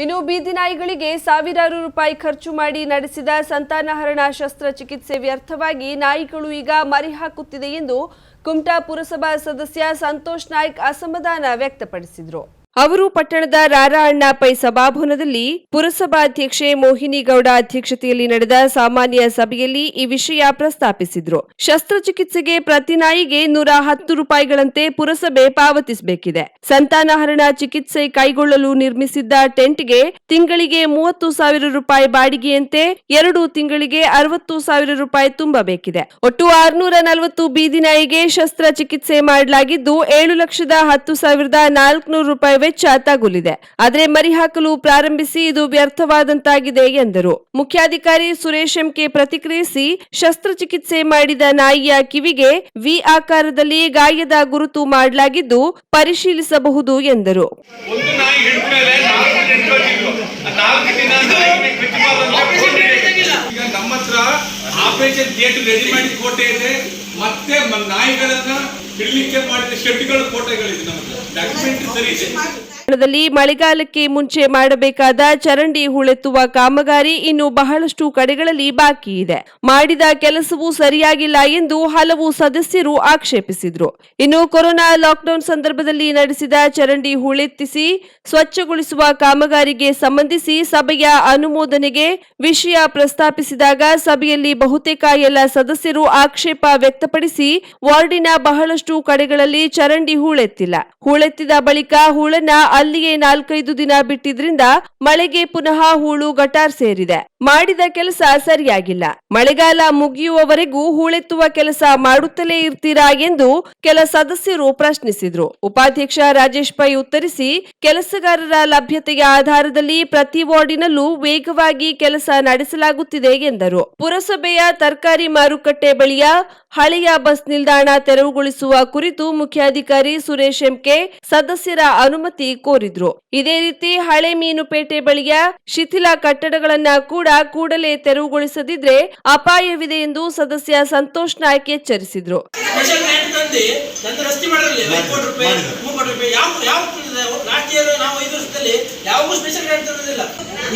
ಇನ್ನು ಬೀದಿ ನಾಯಿಗಳಿಗೆ ಸಾವಿರಾರು ರೂಪಾಯಿ ಖರ್ಚು ಮಾಡಿ ನಡೆಸಿದ ಸಂತಾನಹರಣ ಶಸ್ತ್ರಚಿಕಿತ್ಸೆ ವ್ಯರ್ಥವಾಗಿ ನಾಯಿಗಳು ಈಗ ಮರಿ ಹಾಕುತ್ತಿದೆ ಎಂದು ಕುಮಟಾ ಪುರಸಭಾ ಸದಸ್ಯ ಸಂತೋಷ್ ನಾಯ್ಕ್ ಅಸಮಾಧಾನ ವ್ಯಕ್ತಪಡಿಸಿದರು. ಅವರು ಪಟ್ಟಣದ ರಾರಾಅಣ್ಣ ಪೈ ಸಭಾಭವನದಲ್ಲಿ ಪುರಸಭಾಧ್ಯಕ್ಷೆ ಮೋಹಿನಿ ಗೌಡ ಅಧ್ಯಕ್ಷತೆಯಲ್ಲಿ ನಡೆದ ಸಾಮಾನ್ಯ ಸಭೆಯಲ್ಲಿ ಈ ವಿಷಯ ಪ್ರಸ್ತಾಪಿಸಿದ್ರು. ಶಸ್ತ್ರಚಿಕಿತ್ಸೆಗೆ ಪ್ರತಿ ನಾಯಿಗೆ ನೂರ ಹತ್ತು ರೂಪಾಯಿಗಳಂತೆ ಪುರಸಭೆ ಪಾವತಿಸಬೇಕಿದೆ. ಸಂತಾನಹರಣ ಚಿಕಿತ್ಸೆ ಕೈಗೊಳ್ಳಲು ನಿರ್ಮಿಸಿದ್ದ ಟೆಂಟ್ಗೆ ತಿಂಗಳಿಗೆ ಮೂವತ್ತು ಸಾವಿರ ರೂಪಾಯಿ ಬಾಡಿಗೆಯಂತೆ ಎರಡು ತಿಂಗಳಿಗೆ ಅರವತ್ತು ಸಾವಿರ ರೂಪಾಯಿ ತುಂಬಬೇಕಿದೆ. ಒಟ್ಟು ಆರುನೂರ ನಲವತ್ತು ಬೀದಿ ನಾಯಿಗೆ ಶಸ್ತ್ರಚಿಕಿತ್ಸೆ ಮಾಡಲಾಗಿದ್ದು, ಏಳು ಲಕ್ಷದ ಹತ್ತು ಸಾವಿರದ ನಾಲ್ಕುನೂರು ರೂಪಾಯಿ ವೆಚ್ಚ ತಗುಲಿದೆ ಆದರೆ ಮರಿ ಹಾಕಲು ಪ್ರಾರಂಭಿಸಿ ಇದು ವ್ಯರ್ಥವಾದಂತಾಗಿದೆ ಎಂದರು. ಮುಖ್ಯಾಧಿಕಾರಿ ಸುರೇಶ್ ಎಂಕೆ ಪ್ರತಿಕ್ರಿಯಿಸಿ, ಶಸ್ತ್ರಚಿಕಿತ್ಸೆ ಮಾಡಿದ ನಾಯಿಯ ಕಿವಿಗೆ ವಿ ಆಕಾರದಲ್ಲಿ ಗಾಯದ ಗುರುತು ಮಾಡಲಾಗಿದ್ದು ಪರಿಶೀಲಿಸಬಹುದು ಎಂದರು. ಆಪರೇಷನ್ ಥಿಯೇಟರ್ ರೆಡಿ ಮಾಡಿ ಕೋಟೆ ಇದೆ. ಮತ್ತೆ ನಾಯಿಗಳನ್ನ ಪಟ್ಟಣದಲ್ಲಿ ಮಳೆಗಾಲಕ್ಕೆ ಮುಂಚೆ ಮಾಡಬೇಕಾದ ಚರಂಡಿ ಹುಳೆತ್ತುವ ಕಾಮಗಾರಿ ಇನ್ನು ಬಹಳಷ್ಟು ಕಡೆಗಳಲ್ಲಿ ಬಾಕಿ ಇದೆ. ಮಾಡಿದ ಕೆಲಸವೂ ಸರಿಯಾಗಿಲ್ಲ ಎಂದು ಹಲವು ಸದಸ್ಯರು ಆಕ್ಷೇಪಿಸಿದ್ರು. ಇನ್ನು ಕೊರೋನಾ ಲಾಕ್ಡೌನ್ ಸಂದರ್ಭದಲ್ಲಿ ನಡೆಸಿದ ಚರಂಡಿ ಹುಳೆತ್ತಿಸಿ ಸ್ವಚ್ಛಗೊಳಿಸುವ ಕಾಮಗಾರಿಗೆ ಸಂಬಂಧಿಸಿ ಸಭೆಯ ಅನುಮೋದನೆಗೆ ವಿಷಯ ಪ್ರಸ್ತಾಪಿಸಿದಾಗ ಸಭೆಯಲ್ಲಿ ಬಹುತೇಕ ಎಲ್ಲ ಸದಸ್ಯರು ಆಕ್ಷೇಪ ವ್ಯಕ್ತಪಡಿಸಿ ವಾರ್ಡಿನ ಬಹಳಷ್ಟು ಕಡೆಗಳಲ್ಲಿ ಚರಂಡಿ ಹೂಳೆತ್ತಿಲ್ಲ. ಹೂಳೆತ್ತಿದ ಬಳಿಕ ಹೂಳನ್ನ ಅಲ್ಲಿಯೇ ನಾಲ್ಕೈದು ದಿನ ಬಿಟ್ಟಿದ್ರಿಂದ ಮಳೆಗೆ ಪುನಃ ಹೂಳು ಗಟಾರ್ ಸೇರಿದೆ. ಮಾಡಿದ ಕೆಲಸ ಸರಿಯಾಗಿಲ್ಲ. ಮಳೆಗಾಲ ಮುಗಿಯುವವರೆಗೂ ಹೂಳೆತ್ತುವ ಕೆಲಸ ಮಾಡುತ್ತಲೇ ಇರ್ತೀರಾ ಎಂದು ಕೆಲ ಸದಸ್ಯರು ಪ್ರಶ್ನಿಸಿದ್ರು. ಉಪಾಧ್ಯಕ್ಷ ರಾಜೇಶ್ ಪೈ ಉತ್ತರಿಸಿ, ಕೆಲಸಗಾರರ ಲಭ್ಯತೆಯ ಆಧಾರದಲ್ಲಿ ಪ್ರತಿ ವಾರ್ಡಿನಲ್ಲೂ ವೇಗವಾಗಿ ಕೆಲಸ ನಡೆಸಲಾಗುತ್ತಿದೆ ಎಂದರು. ಪುರಸಭೆಯ ತರಕಾರಿ ಮಾರುಕಟ್ಟೆ ಬಳಿಯ ಹಳೆಯ ಬಸ್ ನಿಲ್ದಾಣ ತೆರವುಗೊಳಿಸುವ ಕುರಿತು ಮುಖ್ಯಾಧಿಕಾರಿ ಸುರೇಶ್ ಎಂಕೆ ಸದಸ್ಯರ ಅನುಮತಿ ಕೋರಿದ್ರು. ಇದೇ ರೀತಿ ಹಳೆ ಮೀನುಪೇಟೆ ಬಳಿಯ ಶಿಥಿಲ ಕಟ್ಟಡಗಳನ್ನ ಕೂಡ ಕೂಡಲೇ ತೆರವುಗೊಳಿಸದಿದ್ರೆ ಅಪಾಯವಿದೆ ಎಂದು ಸದಸ್ಯ ಸಂತೋಷ್ ನಾಯ್ಕ್ ಎಚ್ಚರಿಸಿದ್ರು.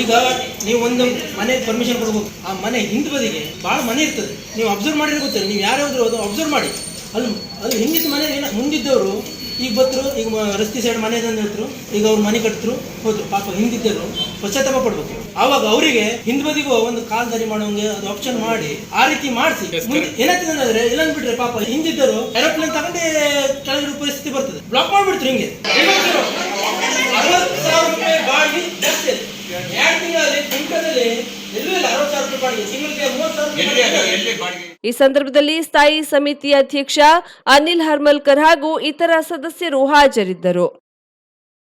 ಈಗ ನೀವು ಒಂದು ಮನೆ ಪರ್ಮಿಷನ್ ಕೊಡ್ಬೇಕು ಆ ಮನೆ ಹಿಂದ್ ಬದಿಗೆ ಬಹಳ ಮನೆ ಇರ್ತದೆ. ನೀವು ಅಬ್ಸರ್ವ್ ಮಾಡಿದ್ರೆ ಗೊತ್ತಿಲ್ಲ. ನೀವು ಯಾರ್ಯಾವ್ದು ಅದು ಅಬ್ಸರ್ವ್ ಮಾಡಿ. ಅಲ್ಲಿ ಅದು ಹೆಂಗಿತ್ತು ಮನೆ ಏನ ಮುಂದಿದ್ದವರು ಈಗ ಬತ್ತರು ಈಗ ರಸ್ತೆ ಸೈಡ್ ಮನೆ ತಂದು ಹೇಳ್ತರು ಈಗ ಅವ್ರು ಮನೆ ಕಟ್ಟಿದ್ರು ಹೋದ್ರು. ಪಾಪ ಹಿಂದಿದ್ದರು ಪಶ್ಚಾತ್ತಾಪ ಪಡ್ಬೇಕು. ಆವಾಗ ಅವರಿಗೆ ಹಿಂದ್ಬದಿಗೂ ಒಂದು ಕಾಲ್ ದಾರಿ ಮಾಡೋಂಗೆ ಅದು ಆಪ್ಷನ್ ಮಾಡಿ ಆ ರೀತಿ ಮಾಡಿಸಿ. ಏನಾಗ್ತದೆ ಅಂದ್ರೆ ಇಲ್ಲ ಅಂದ್ಬಿಟ್ರೆ ಪಾಪ ಹಿಂದಿದ್ದರು ಏರೋಪ್ಲೇನ್ ತಗೊಂಡೇ ಕೆಳಗಿರೋ ಪರಿಸ್ಥಿತಿ ಬರ್ತದೆ. ಬ್ಲಾಕ್ ಮಾಡ್ಬಿಡ್ತಾರೆ ಹಿಂಗೆ. ಅರವತ್ತು ಸಾವಿರ ರೂಪಾಯಿ ಬಾಡಿ ಜಾಸ್ತಿ. ಎರಡು ತಿಂಗಳಲ್ಲಿ ಈ ಸಂದರ್ಭದಲ್ಲಿ ಸ್ಥಾಯಿ ಸಮಿತಿ ಅಧ್ಯಕ್ಷ ಅನಿಲ್ ಹರ್ಮಲ್ಕರ್ ಹಾಗೂ ಇತರ ಸದಸ್ಯರು ಹಾಜರಿದ್ದರು.